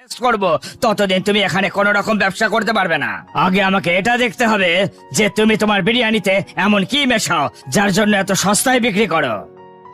Test করব। ততদিন তুমি এখানে কোনো রকম ব্যবসা করতে পারবে না। আগে আমাকে এটা দেখতে হবে যে তুমি তোমার বিরিয়ানিতে এমন কি মেশাও, যার জন্য এত সস্তায় বিক্রি করো।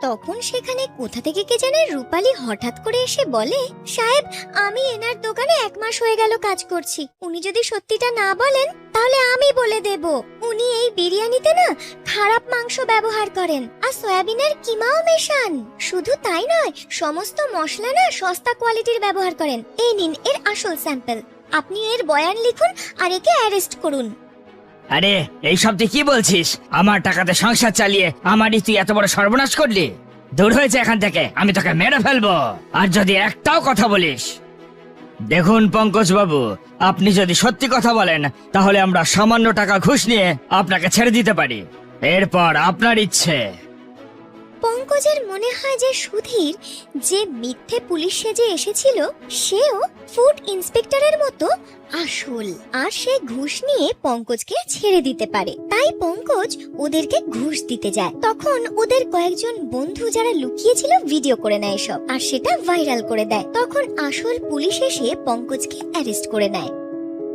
তখন সেখানে কোথা থেকে কে জানে রূপালী হঠাৎ করে এসে বলে, সাহেব, আমি এনার দোকানে এক মাস হয়ে গেল কাজ করছি। উনি যদি সত্যিটা না বলেন, তাহলে আমি বলে দেব। উনি এই বিরিয়ানিতে না খারাপ মাংস ব্যবহার করেন আর সয়াবিনের কিমাও মেশান। শুধু তাই নয়, সমস্ত মশলা না সস্তা কোয়ালিটির ব্যবহার করেন। এই নিন এর আসল স্যাম্পল। আপনি এর বয়ান লিখুন আর একে অ্যারেস্ট করুন। আরে, এইসব তুই কি বলছিস? আমার টাকাতে সংসার চালিয়ে আমারই তুই এত বড় সর্বনাশ করলি? দূর হয়েছে এখান থেকে, আমি তোকে মেরে ফেলব। আর যদি একটাও কথা বলিস, দেখুন পঙ্কজ বাবু, আপনি যদি সত্যি কথা বলেন, তাহলে আমরা সামান্য টাকা ঘুষ নিয়ে আপনাকে ছেড়ে দিতে পারি। এরপর আপনার ইচ্ছে। পঙ্কজের মনে হয় যে সুধীর যে মিথ্যে পুলিশ সেজে এসেছিল, সেও ফুড ইন্সপেক্টরের মতো আসল। আর সে ঘুষ নিয়ে পঙ্কজকে ছেড়ে দিতে পারে। তাই পঙ্কজ ওদেরকে ঘুষ দিতে যায়। তখন ওদের কয়েকজন বন্ধু যারা লুকিয়েছিল ভিডিও করে নেয় সব। আর সেটা ভাইরাল করে দেয়। তখন আসল পুলিশ এসে পঙ্কজকে অ্যারেস্ট করে নেয়।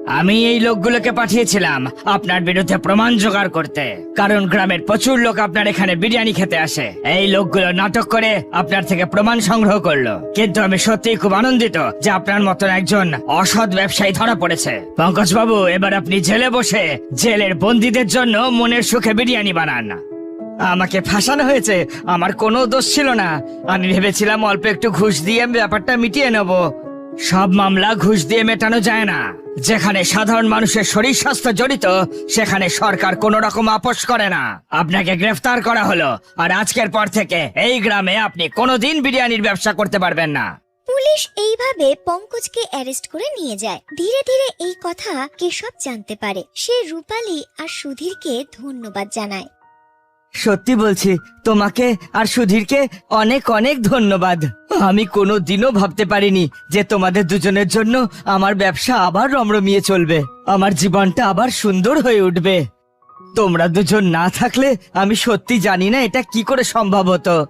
আমি এই লোকগুলোকে পাঠিয়েছিলাম আপনার বিরুদ্ধে প্রমাণ জোগাড় করতে। কারণ গ্রামের প্রচুর লোক আপনার এখানে বিরিয়ানি খেতে আসে। এই লোকগুলো নাটক করে আপনার থেকে প্রমাণ সংগ্রহ করল। কিন্তু আমি সত্যিই খুব আনন্দিত যে আপনার মতন একজন অসৎ ব্যবসায়ী ধরা পড়েছে। পঙ্কজ বাবু এবার আপনি জেলে বসে জেলের বন্দীদের জন্য মনের সুখে বিরিয়ানি বানান। আমাকে ফাঁসানো হয়েছে, আমার কোনো দোষ ছিল না। আমি ভেবেছিলাম অল্প একটু ঘুষ দিয়ে ব্যাপারটা মিটিয়ে নেব। সব মামলা ঘুষ দিয়ে মেটানো যায় না। যেখানে সাধারণ মানুষের শরীর স্বাস্থ্য জড়িত, সেখানে সরকার কোনো রকম আপোষ করে না। আপনাকে গ্রেফতার করা হলো, আর আজকের পর থেকে এই গ্রামে আপনি কোনোদিন বিরিয়ানির ব্যবসা করতে পারবেন না। পুলিশ এইভাবে পঙ্কজকে অ্যারেস্ট করে নিয়ে যায়। ধীরে ধীরে এই কথা কেশব জানতে পারে। সে রূপালী আর সুধীরকে ধন্যবাদ জানায়। সত্যি বলছি, তোমাকে আর সুধীরকে অনেক অনেক ধন্যবাদ। আমি কোনো দিনও ভাবতে পারিনি যে তোমাদের দুজনের জন্য আমার ব্যবসা আবার রমরমিয়ে চলবে। আমার জীবনটা আবার সুন্দর হয়ে উঠবে। তোমরা দুজন না থাকলে আমি সত্যি জানি না এটা কি করে সম্ভব হতো।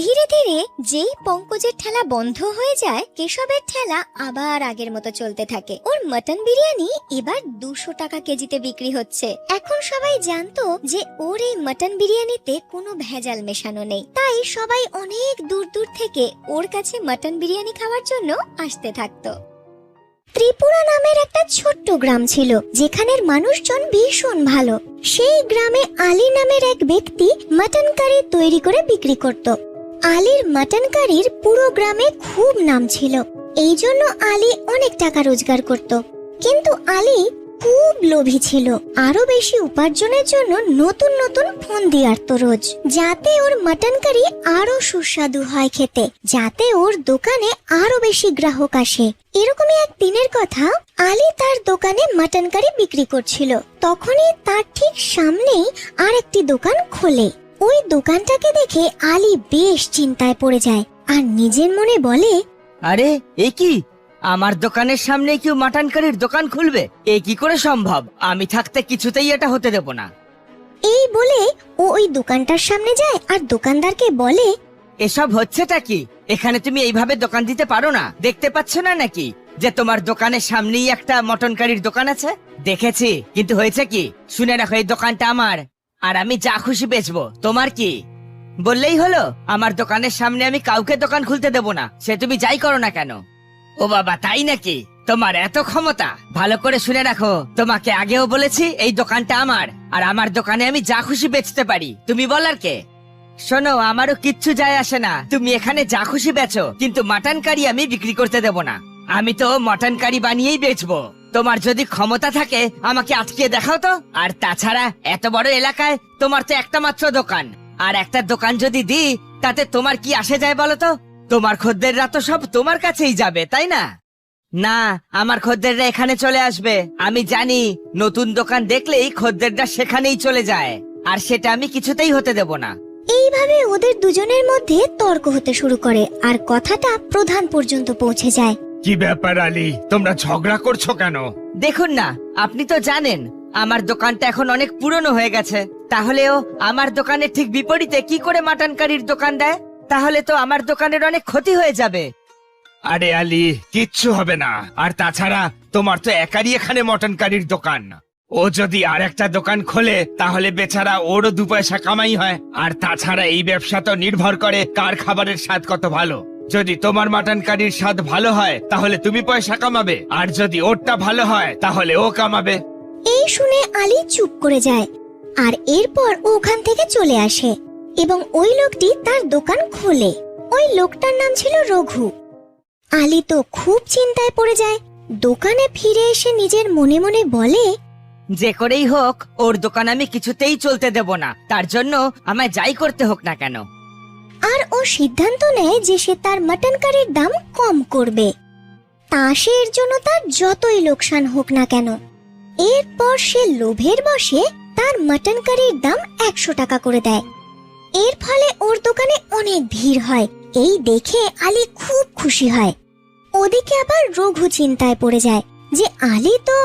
ধীরে ধীরে যেই পঙ্কজের ঠেলা বন্ধ হয়ে যায়, কেশবের ঠেলা আবার আগের মতো চলতে থাকে। ওর মটন বিরিয়ানি এবার দুশো টাকা কেজিতে বিক্রি হচ্ছে। এখন সবাই জানতো যে ওর এই মটন বিরিয়ানিতে কোনো ভেজাল মেশানো নেই। তাই সবাই অনেক দূর দূর থেকে ওর কাছে মটন বিরিয়ানি খাওয়ার জন্য আসতে থাকতো। ত্রিপুরা নামের একটা ছোট্ট গ্রাম ছিল, যেখানের মানুষজন ভীষণ ভালো। সেই গ্রামে আলী নামের এক ব্যক্তি মটন কারি তৈরি করে বিক্রি করত। আলীর মাটন কারির পুরো গ্রামে খুব নাম ছিল। এই জন্য আলী অনেক টাকা রোজগার করত। কিন্তু আলী খুব লোভী ছিল। আরও বেশি উপার্জনের জন্য নতুন নতুন ফোন দিয়ে রোজ। যাতে ওর মাটন কারি আরও সুস্বাদু হয় খেতে। যাতে ওর দোকানে আরও বেশি গ্রাহক আসে। এরকমই এক দিনের কথা আলী তার দোকানে মাটন কারি বিক্রি করছিল। তখনই তার ঠিক সামনেই আর একটি দোকান খোলে। ওই দোকানটাকে দেখে আলী বেশ চিন্তায় পড়ে যায় আর নিজের মনে বলে আরে এ কি? আমার দোকানের সামনে কেউ মাটন কারির দোকান খুলবে? এ কি করে সম্ভব? আমি থাকতে কিছুতেই এটা হতে দেব না। এই বলে ও ওই দোকানটার সামনে যায় আর দোকানদারকে বলে এসব হচ্ছেটা কি? এখানে তুমি এইভাবে দোকান দিতে পারো না? দেখতে পাচ্ছ না নাকি যে তোমার দোকানের সামনেই একটা মটন কারির দোকান আছে? দেখেছি কিন্তু হয়েছে কি? শুনে রাখো এই দোকানটা আমার। আর আমি যা খুশি বেচবো। তোমার কি? বললেই হলো, আমার দোকানের সামনে আমি কাউকে দোকান খুলতে দেব না, সে তুমি যাই করো না কেন? ও বাবা, তাই নাকি? তোমার এত ক্ষমতা। ভালো করে শুনে রাখো, তোমাকে আগেও বলেছি, এই দোকানটা আমার, আর আমার দোকানে আমি যা খুশি বেচতে পারি। তুমি বলার কে? শোনো, আমারও কিচ্ছু যায় আসে না। তুমি এখানে যা খুশি বেচো, কিন্তু মাটন কারি আমি বিক্রি করতে দেব না। আমি তো মটন কারি বানিয়েই বেচবো। তোমার যদি ক্ষমতা থাকে, আমাকে আটকিয়ে দেখাও তো। আর তাছাড়া, এত বড় এলাকায় তোমার তো একটা মাত্র দোকান। আর একটা দোকান যদি দিই, তাতে তোমার কি আসে যায় বলো তো? তোমার খদ্দেররা তো সব তোমার কাছেই যাবে, তাই না? না, আমার খদ্দেররা এখানে চলে আসবে। আমি জানি, নতুন দোকান দেখলেই খদ্দেররা সেখানেই চলে যায়। আর সেটা আমি কিছুতেই হতে দেব না। এইভাবে ওদের দুজনের মধ্যে তর্ক হতে শুরু করে, আর কথাটা প্রধান পর্যন্ত পৌঁছে যায়। কি ব্যাপার আলী? তোমরা ঝগড়া করছ কেন? দেখুন না আপনি তো জানেন আমার দোকানটা এখন অনেক পুরনো হয়ে গেছে। তাহলেও আমার দোকানের ঠিক বিপরীতে কি করে মাটন কারির দোকান দেয়? তাহলে তো আমার দোকানের অনেক ক্ষতি হয়ে যাবে। আরে আলী কিচ্ছু হবে না। আর তাছাড়া তোমার তো একারই এখানে মটন কারির দোকান। ও যদি আর একটা দোকান খোলে তাহলে বেচারা ওরও দু পয়সা কামাই হয়। আর তাছাড়া এই ব্যবসা তো নির্ভর করে কার খাবারের স্বাদ কত ভালো। যদি তোমার মাটন কারির স্বাদ ভালো হয় তাহলে তুমি পয়সা কামাবে। আর যদি ওরটা ভালো হয় তাহলে ও কামাবে। এই শুনে আলী চুপ করে যায়। আর এরপর ও ওখান থেকে চলে আসে। এবং ওই লোকটি তার দোকান খোলে। ওই লোকটার নাম ছিল রঘু। আলী তো খুব চিন্তায় পড়ে যায়। দোকানে ফিরে এসে নিজের মনে মনে বলে যে করেই হোক ওর দোকান আমি কিছুতেই চলতে দেব না। তার জন্য আমায় যাই করতে হোক না কেন। সিদ্ধান্ত নেয় যে সে তার মটন কারির দাম কম করবে। তা সে এর জন্য তার যতই লোকসান হোক না কেন। এরপর সে লোভের বসে তার মটন কারির দাম একশো টাকা করে দেয়। এর ফলে ওর দোকানে অনেক ভিড় হয়। এই দেখে আলী খুব খুশি হয়। ওদিকে আবার রঘু চিন্তায় পড়ে যায় যে আলী তো